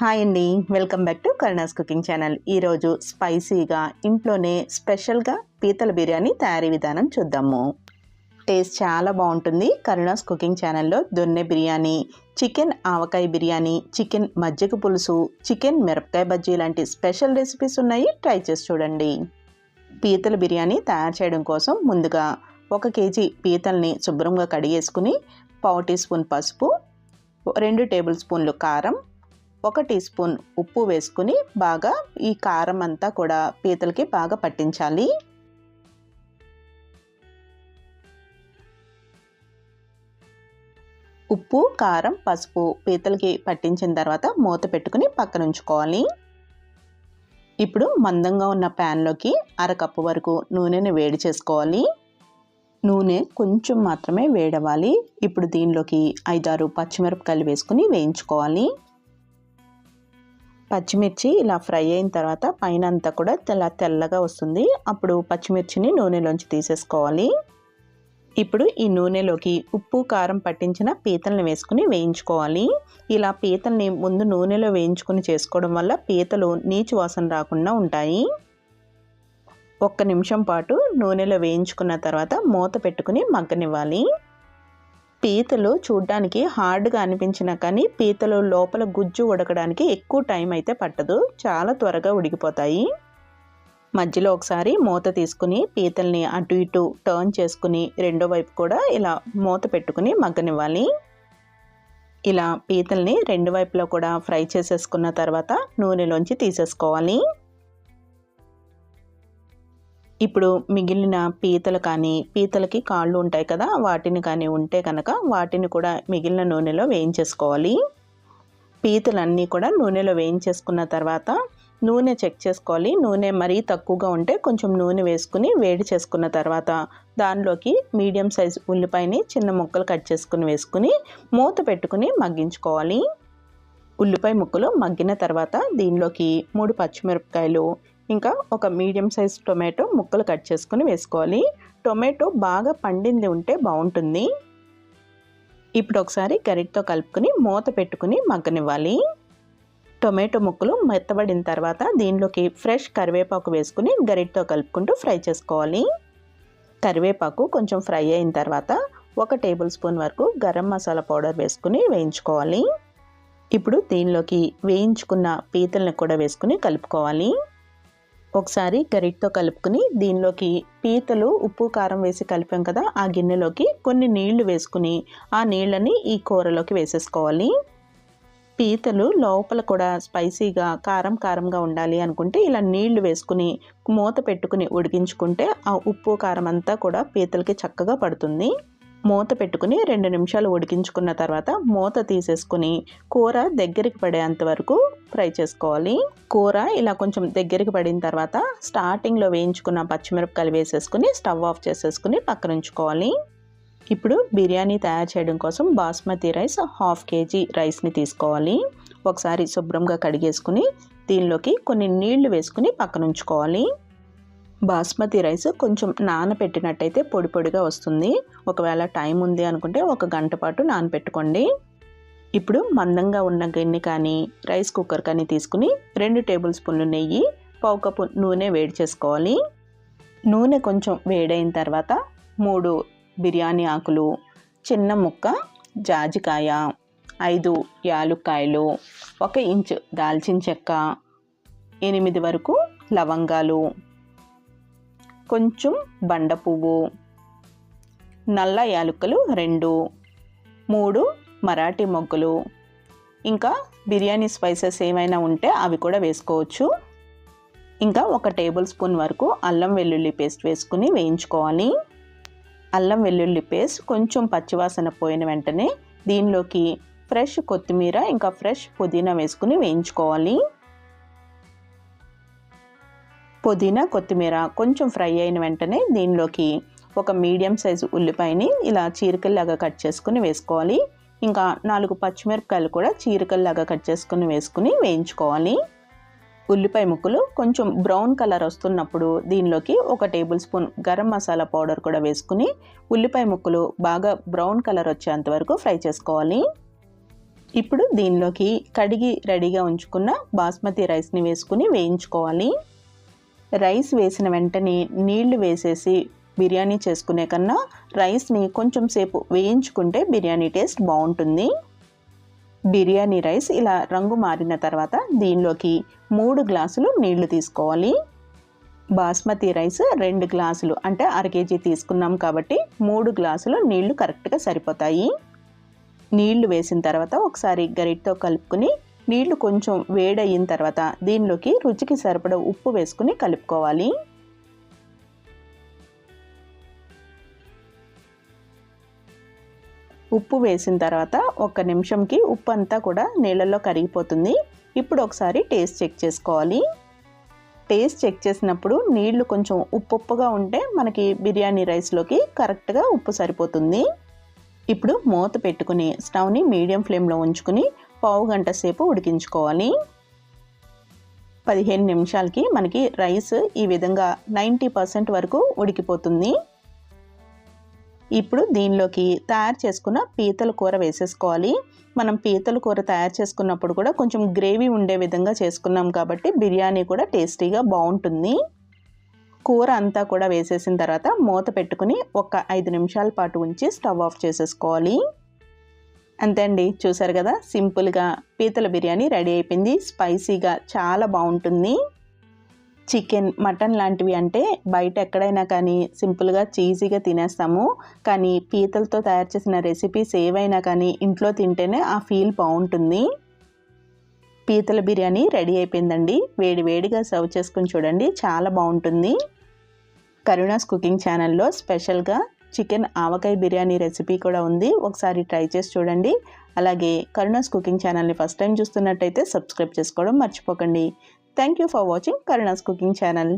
Hi అండి. Welcome back to Karuna's cooking channel. ఈరోజు స్పైసీగా ఇంట్లోనే స్పెషల్గా పీతల బిర్యానీ తయారీ విధానం చూద్దాము. టేస్ట్ చాలా బాగుంటుంది. కరుణాస్ కుకింగ్ ఛానల్లో దొన్నె బిర్యానీ చికెన్ ఆవకాయ బిర్యానీ చికెన్ మజ్జిగ పులుసు చికెన్ మిరపకాయ బజ్జీ లాంటి స్పెషల్ రెసిపీస్ ఉన్నాయి. ట్రై చేసి చూడండి. పీతల బిర్యానీ తయారు చేయడం కోసం ముందుగా ఒక కేజీ పీతల్ని శుభ్రంగా కడిగేసుకుని పావు టీ స్పూన్ పసుపు రెండు టేబుల్ స్పూన్లు కారం ఒక టీ స్పూన్ ఉప్పు వేసుకుని బాగా ఈ కారం అంతా కూడా పీతలకి బాగా పట్టించాలి. ఉప్పు కారం పసుపు పీతలకి పట్టించిన తర్వాత మూత పెట్టుకుని పక్కన ఉంచుకోవాలి. ఇప్పుడు మందంగా ఉన్న ప్యాన్లోకి అరకప్పు వరకు నూనెని వేడి చేసుకోవాలి. నూనె కొంచెం మాత్రమే వేడవాలి ఇప్పుడు దీనిలోకి ఐదారు పచ్చిమిరపకాయలు వేసుకుని వేయించుకోవాలి. పచ్చిమిర్చి ఇలా ఫ్రై అయిన తర్వాత పైన అంతా కూడా తెల్ల తెల్లగా వస్తుంది. అప్పుడు పచ్చిమిర్చిని నూనెలోంచి తీసేసుకోవాలి. ఇప్పుడు ఈ నూనెలోకి ఉప్పు కారం పట్టించిన పీతల్ని వేసుకుని వేయించుకోవాలి. ఇలా పీతల్ని ముందు నూనెలో వేయించుకుని చేసుకోవడం వల్ల పీతలు నీచు వాసన రాకుండా ఉంటాయి. ఒక్క నిమిషం పాటు నూనెలో వేయించుకున్న తర్వాత మూత పెట్టుకుని మగ్గనివ్వాలి. పీతలు చూడ్డానికి హార్డ్గా అనిపించినా కానీ పీతలు లోపల గుజ్జు ఉడకడానికి ఎక్కువ టైం అయితే పట్టదు. చాలా త్వరగా ఉడికిపోతాయి. మధ్యలో ఒకసారి మూత తీసుకుని పీతల్ని అటు ఇటు టర్న్ చేసుకుని రెండో వైపు కూడా ఇలా మూత పెట్టుకుని మగ్గనివ్వాలి. ఇలా పీతల్ని రెండు వైపులో కూడా ఫ్రై చేసేసుకున్న తర్వాత నూనెలోంచి తీసేసుకోవాలి. ఇప్పుడు మిగిలిన పీతలు కానీ పీతలకి కాళ్ళు ఉంటాయి కదా వాటిని కానీ ఉంటే కనుక వాటిని కూడా మిగిలిన నూనెలో వేయించేసుకోవాలి. పీతలన్నీ కూడా నూనెలో వేయించేసుకున్న తర్వాత నూనె చెక్ చేసుకోవాలి. నూనె మరీ తక్కువగా ఉంటే కొంచెం నూనె వేసుకుని వేడి చేసుకున్న తర్వాత దానిలోకి మీడియం సైజ్ ఉల్లిపాయని చిన్న ముక్కలు కట్ చేసుకుని వేసుకుని మూత పెట్టుకుని మగ్గించుకోవాలి. ఉల్లిపాయ ముక్కలు మగ్గిన తర్వాత దీనిలోకి మూడు పచ్చిమిరపకాయలు ఇంకా ఒక మీడియం సైజ్ టొమాటో ముక్కలు కట్ చేసుకుని వేసుకోవాలి. టొమాటో బాగా పండింది ఉంటే బాగుంటుంది. ఇప్పుడు ఒకసారి గరిటతో కలుపుకొని మూత పెట్టుకుని మగ్గనివ్వాలి. టొమాటో ముక్కలు మెత్తబడిన తర్వాత దీనిలోకి ఫ్రెష్ కరివేపాకు వేసుకుని గరిటతో కలుపుకుంటూ ఫ్రై చేసుకోవాలి. కరివేపాకు కొంచెం ఫ్రై అయిన తర్వాత ఒక టేబుల్ స్పూన్ వరకు గరం మసాలా పౌడర్ వేసుకుని వేయించుకోవాలి. ఇప్పుడు దీనిలోకి వేయించుకున్న పీతల్ని కూడా వేసుకుని కలుపుకోవాలి. ఒకసారి గరిటతో కలుపుకుని దీనిలోకి పీతలు ఉప్పు కారం వేసి కలిపాం కదా ఆ గిన్నెలోకి కొన్ని నీళ్ళు వేసుకుని ఆ నీళ్ళని ఈ కూరలోకి వేసేసుకోవాలి. పీతలు లోపల కూడా స్పైసీగా కారం కారంగా ఉండాలి అనుకుంటే ఇలా నీళ్ళు వేసుకుని మూత పెట్టుకుని ఉడికించుకుంటే ఆ ఉప్పు కారం అంతా కూడా పీతలకి చక్కగా పడుతుంది. మూత పెట్టుకుని రెండు నిమిషాలు ఉడికించుకున్న తర్వాత మూత తీసేసుకుని కూర దగ్గరికి పడేంత వరకు ఫ్రై చేసుకోవాలి. కూర ఇలా కొంచెం దగ్గరికి పడిన తర్వాత స్టార్టింగ్లో వేయించుకున్న పచ్చిమిరపకాయలు వేసేసుకుని స్టవ్ ఆఫ్ చేసేసుకుని పక్కన ఉంచుకోవాలి. ఇప్పుడు బిర్యానీ తయారు చేయడం కోసం బాస్మతి రైస్ హాఫ్ కేజీ రైస్ని తీసుకోవాలి. ఒకసారి శుభ్రంగా కడిగేసుకుని దీనిలోకి కొన్ని నీళ్ళు వేసుకుని పక్కన ఉంచుకోవాలి. బాస్మతి రైస్ కొంచెం నానబెట్టినట్టయితే పొడి పొడిగా వస్తుంది. ఒకవేళ టైం ఉంది అనుకుంటే ఒక గంట పాటు నానపెట్టుకోండి. ఇప్పుడు మందంగా ఉన్న గిన్నె కానీ రైస్ కుక్కర్ కానీ తీసుకుని రెండు టేబుల్ స్పూన్లు నెయ్యి పావు కప్పు నూనె వేడి చేసుకోవాలి. నూనె కొంచెం వేడైన తర్వాత మూడు బిర్యానీ ఆకులు చిన్న ముక్క జాజికాయ ఐదు యాలుక్కాయలు ఒక ఇంచు దాల్చిన చెక్క ఎనిమిది వరకు లవంగాలు కొంచెం బండ పువ్వు. నల్ల యాలుకలు రెండు. మూడు మరాఠీ మొగ్గలు. ఇంకా బిర్యానీ స్పైసెస్ ఏమైనా ఉంటే అవి కూడా వేసుకోవచ్చు. ఇంకా ఒక టేబుల్ స్పూన్ వరకు అల్లం వెల్లుల్లి పేస్ట్ వేసుకుని వేయించుకోవాలి. అల్లం వెల్లుల్లి పేస్ట్ కొంచెం పచ్చివాసన పోయిన వెంటనే దీనిలోకి ఫ్రెష్ కొత్తిమీర ఇంకా ఫ్రెష్ పుదీనా వేసుకుని వేయించుకోవాలి. పుదీనా కొత్తిమీర కొంచెం ఫ్రై అయిన వెంటనే దీనిలోకి ఒక మీడియం సైజు ఉల్లిపాయని ఇలా చీరికల్లాగా కట్ చేసుకుని వేసుకోవాలి. ఇంకా నాలుగు పచ్చిమిరపకాయలు కూడా చీరికల్లాగా కట్ చేసుకుని వేసుకుని వేయించుకోవాలి. ఉల్లిపాయ ముక్కలు కొంచెం బ్రౌన్ కలర్ వస్తున్నప్పుడు దీనిలోకి ఒక tablespoon garam masala powder కూడా వేసుకుని ఉల్లిపాయ ముక్కలు బాగా బ్రౌన్ కలర్ వచ్చేంత వరకు ఫ్రై చేసుకోవాలి. ఇప్పుడు దీనిలోకి కడిగి రెడీగా ఉంచుకున్న బాస్మతి రైస్ని వేసుకుని వేయించుకోవాలి. రైస్ వేసిన వెంటనే నీళ్ళు వేసేసి బిర్యానీ చేసుకునే కన్నా రైస్ని కొంచెం సేపు వేయించుకుంటే బిర్యానీ టేస్ట్ బాగుంటుంది. బిర్యానీ రైస్ ఇలా రంగు మారిన తర్వాత దీనిలోకి మూడు గ్లాసులు నీళ్ళు తీసుకోవాలి. బాస్మతి రైస్ రెండు గ్లాసులు అంటే అర కేజీ తీసుకున్నాం కాబట్టి మూడు గ్లాసులు నీళ్ళు కరెక్ట్గా సరిపోతాయి. నీళ్ళు వేసిన తర్వాత ఒకసారి గరిటతో కలుపుకుని నీళ్ళు కొంచెం వేడయిన తర్వాత దీనిలోకి రుచికి సరిపడ ఉప్పు వేసుకుని కలుపుకోవాలి. ఉప్పు వేసిన తర్వాత ఒక నిమిషంకి ఉప్పు అంతా కూడా నీళ్ళల్లో కరిగిపోతుంది. ఇప్పుడు ఒకసారి టేస్ట్ చెక్ చేసుకోవాలి. టేస్ట్ చెక్ చేసినప్పుడు నీళ్ళు కొంచెం ఉప్పు ఉప్పుగా ఉంటే మనకి బిర్యానీ రైస్లోకి కరెక్ట్గా ఉప్పు సరిపోతుంది. ఇప్పుడు మూత పెట్టుకుని స్టవ్ని మీడియం ఫ్లేమ్లో ఉంచుకుని పావు గంట సేపు ఉడికించుకోవాలి. పదిహేను నిమిషాలకి మనకి రైస్ ఈ విధంగా నైంటీ పర్సెంట్ వరకు ఉడికిపోతుంది. ఇప్పుడు దీనిలోకి తయారు చేసుకున్న పీతల కూర వేసేసుకోవాలి. మనం పీతల కూర తయారు చేసుకున్నప్పుడు కూడా కొంచెం గ్రేవీ ఉండే విధంగా చేసుకున్నాం కాబట్టి బిర్యానీ కూడా టేస్టీగా బాగుంటుంది. కూర అంతా కూడా వేసేసిన తర్వాత మూత పెట్టుకుని ఒక ఐదు నిమిషాల పాటు ఉంచి స్టవ్ ఆఫ్ చేసేసుకోవాలి. అంతే అండి చూసారు కదా? సింపుల్గా పీతల బిర్యానీ రెడీ అయిపోయింది. స్పైసీగా చాలా బాగుంటుంది. చికెన్ మటన్ లాంటివి అంటే బయట ఎక్కడైనా కానీ సింపుల్గా చీజీగా తినేస్తాము. కానీ పీతలతో తయారు చేసిన రెసిపీస్ ఏవైనా కానీ ఇంట్లో తింటేనే ఆ ఫీల్ బాగుంటుంది. పీతల బిర్యానీ రెడీ అయిపోయిందండి. వేడి వేడిగా సర్వ్ చేసుకుని చూడండి. చాలా బాగుంటుంది. కరుణాస్ కుకింగ్ ఛానల్లో స్పెషల్గా చికెన్ ఆవకాయ బిర్యానీ రెసిపీ కూడా ఉంది. ఒకసారి ట్రై చేసి చూడండి. అలాగే కరుణాస్ కుకింగ్ ఛానల్ని ఫస్ట్ టైం చూస్తున్నట్టయితే సబ్స్క్రైబ్ చేసుకోవడం మర్చిపోకండి. Thank you for watching Karuna's cooking channel.